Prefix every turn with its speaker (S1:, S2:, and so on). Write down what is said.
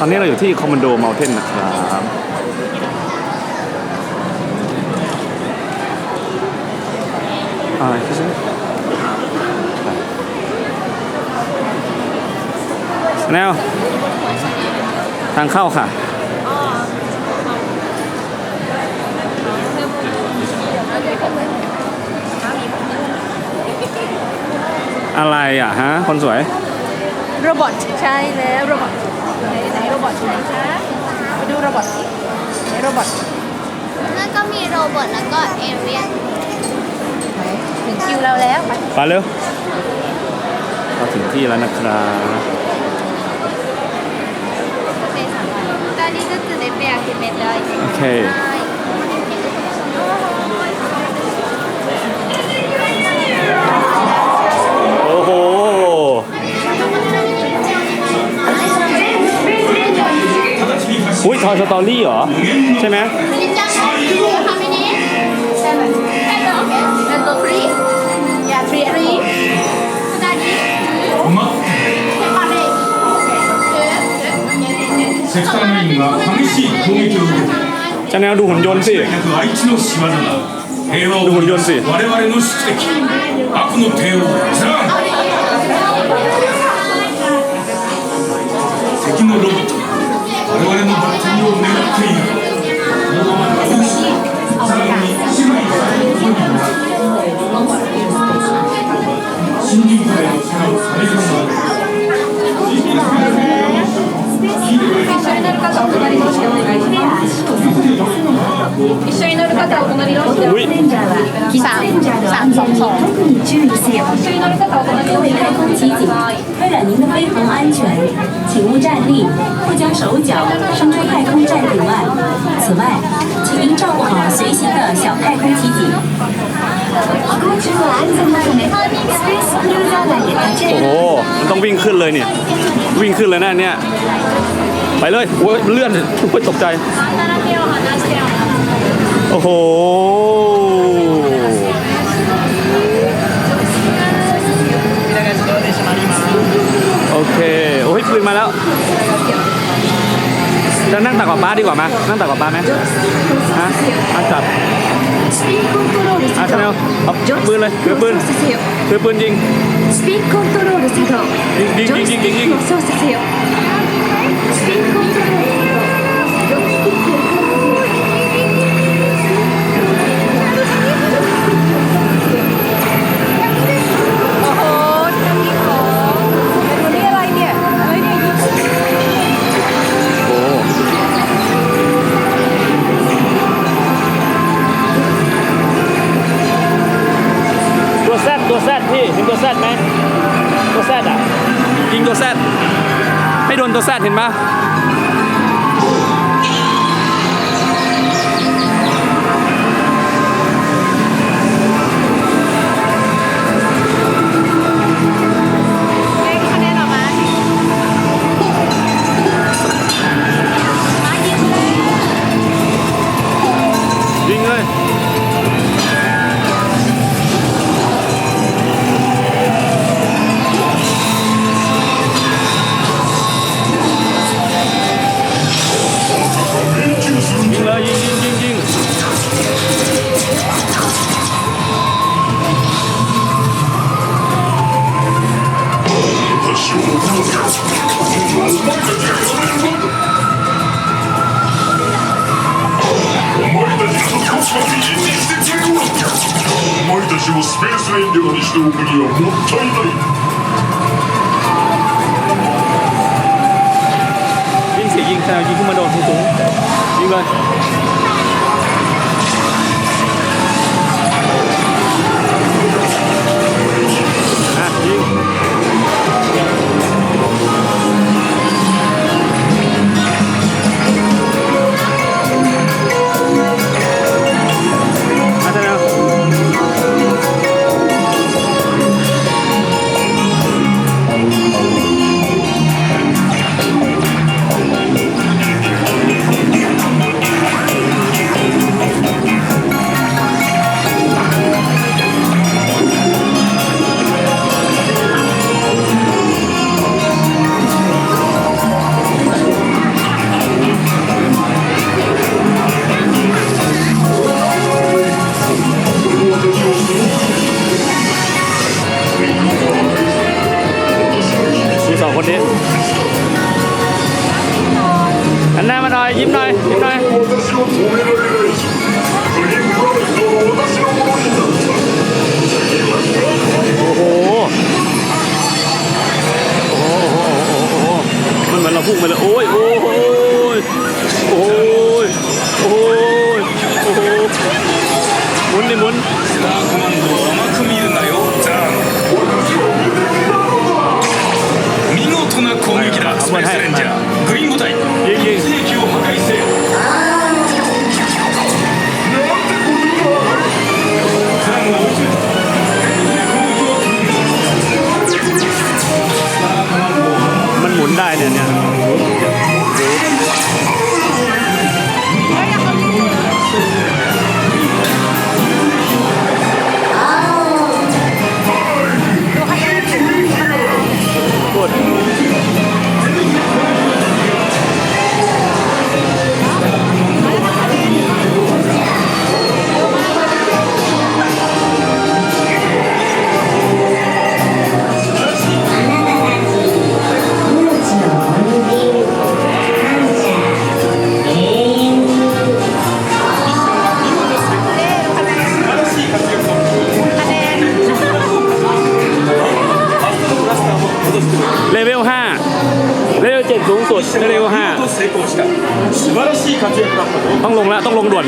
S1: ตอนนี้เราอยู่ที่คอมมานโดเมลเทนนะครับอะไรที่ใช่แนวทางเข้าค่ะ อะไรอะฮะ คนสวย
S2: โรบอทใช่แล้วโรบอท ไหนไหนโรบอทอยู่ไหนคะไปดูโรบอทสิไหนโรบอท
S3: แล้วก็มีโรบอทแล้วก็เอเรียน
S2: ไหนถึงคิวเราแล้วไป
S1: ไปเร็วเราถึงที่แล้วนะครับ
S3: ตอนนี้ก็คือได้ไปอาคิเมะเลย
S1: โอเคโอุ้ยทอยสตอรี่เหรอ ใช่ไหม
S3: มินิจังทำมินิแอนโดแอนโดฟรี
S2: อย่าทรีทรี
S3: ตอนนี้เทปาเด
S4: 石炭メインが激しい攻撃を受けて
S1: จะแนวดูหุ่นยนต์สิ
S4: 間違いな
S1: อุ้ย
S2: สามสามสองสอง
S5: 特你注意些。
S2: 一緒に乗る方お隣同士でお願いします
S5: 为了您的飞行安全，请勿站立或将手脚伸出太空站顶外。此外，请您照顾好随行的小太空体检。飛行中の安全のため、スペースクルーザー内で立ち上
S1: โอ้
S5: げ
S1: โห มันต้องวิ่งขึ้นเลยเนี่ย วิ่งขึ้นเลยนะเนี่ย ไปเลยโอ้ยเลื่อนโอ้ยตกใจ โอ้โห โอเค โอ้ยปืนมาแล้ว จะนั่งตักกับป้าดีกว่าไหมนั่งตักกับป้าไหมฮะมาจับอาชาแนลเอาปืนเลยถือปืนถือปืนยิง
S2: ยิงยิงยิงยิง
S1: ยิง โดนตัวแซดเห็นปะ
S6: お前たちの価値は維持してくれるわお前たちをスペースレンジャーにしておくにはもったいない
S1: ยิงสิยิงแซวยิงขึ้นมาโดนสูงๆยิงเลย 원스타그만도 얼마큼 이르나 요? 짠 미노토나 공
S6: 격이다 아 유, 한번 스페이스 해, 렌저 그린보다이 예, 예. 세기호 화가이
S1: 세요 사랑과 우주 스타 그만도 มันหมุนได้เนี่ยเนี่ย เร็ว
S4: ห้า
S1: ต้องลงแล้วต้องลงด่วน